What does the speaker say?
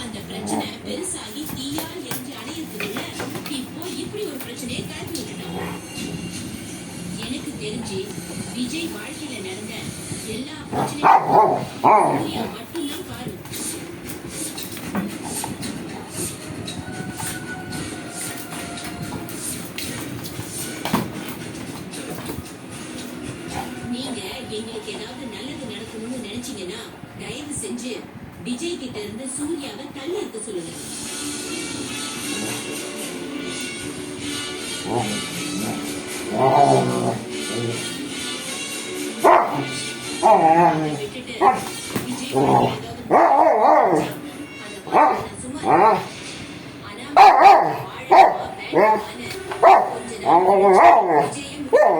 அந்த பிரச்சனை பெருசாகி தீயா எரிஞ்சு அடையிறதுக்குள்ள இப்போ இப்படி ஒரு பிரச்சனையை கிளப்பி விட்டுட்டாங்க. எனக்கு தெரிஞ்சு விஜய் வாழ்க்கையில நடந்த எல்லா பிரச்சனையும் சூர்யா மட்டும்தான் பாரு எங்களுக்கு ஏதாவது நல்லது நடக்கணும்னு நினைச்சீங்கன்னா தயவு செஞ்சு விஜய் கிட்ட இருந்து சூர்யாவை தள்ளி இருக்க சொல்லுங்க. விஜயை